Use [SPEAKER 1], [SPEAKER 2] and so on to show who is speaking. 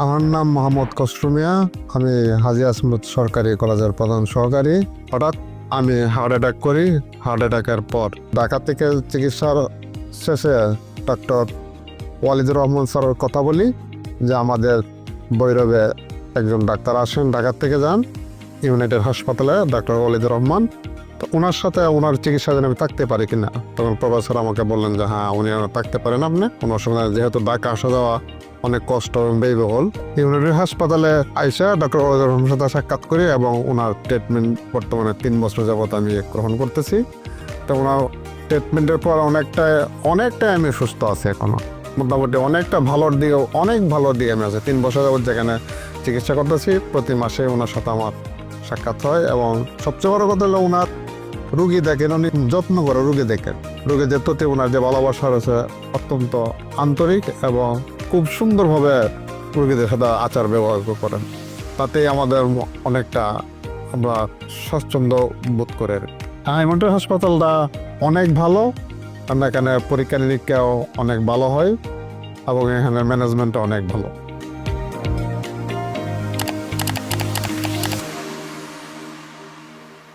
[SPEAKER 1] আমার নাম মোহাম্মদ কসরুমিয়া আমি হাজি আসমত সরকারি কলেজের প্রধান সহকারী। হঠাৎ আমি হার্ট অ্যাটাক করি। হার্ট অ্যাটাকের পর ঢাকা থেকে চিকিৎসার শেষে ডক্টর ওয়ালিদুর রহমান স্যারের কথা বলি যে আমাদের বৈরবে একজন ডাক্তার আসেন। ঢাকা থেকে যান। ইউনাইটেড হাসপাতালে ডক্টর ওয়ালিদুর রহমান। তো ওনার সাথে ওনার চিকিৎসা যেন আমি থাকতে পারি কিনা? তখন প্রফেসর আমাকে বললেন যে হ্যাঁ উনি থাকতে পারেন আপনি। কোনো অসুবিধা যেহেতু ডাকা আসা যাওয়া অনেক কষ্ট এবং ব্যয়বহুল। ইউনাইটেড হাসপাতালে আইসা ডক্টর সাথে সাক্ষাৎ করি এবং ওনার ট্রিটমেন্ট বর্তমানে তিন বছর যাবত আমি গ্রহণ করতেছি। তো ওনার ট্রিটমেন্টের পর অনেকটা অনেকটাই আমি সুস্থ আছি এখনও মোটামুটি অনেকটা ভালোর দিকে, অনেক ভালো দিকে আমি আছি। তিন বছর যাবত যেখানে চিকিৎসা করতেছি, প্রতি মাসে ওনার সাথে আমার সাক্ষাৎ হয় এবং সবচেয়ে বড় কথা হলো ওনার রুগী দেখেন, উনি যত্ন করে রুগী দেখেন। রুগীদের প্রতি ওনার যে ভালোবাসা রয়েছে অত্যন্ত আন্তরিক এবং খুব সুন্দরভাবে রুগীদের সাথে আচার ব্যবহার করেন। তাতে আমাদের অনেকটা আমরা স্বাচ্ছন্দ্য বোধ করে। হাইমন্টের হাসপাতালটা অনেক ভালো, আমরা এখানে পরীক্ষা নিরীক্ষাও অনেক ভালো হয় এবং এখানে ম্যানেজমেন্টও অনেক ভালো।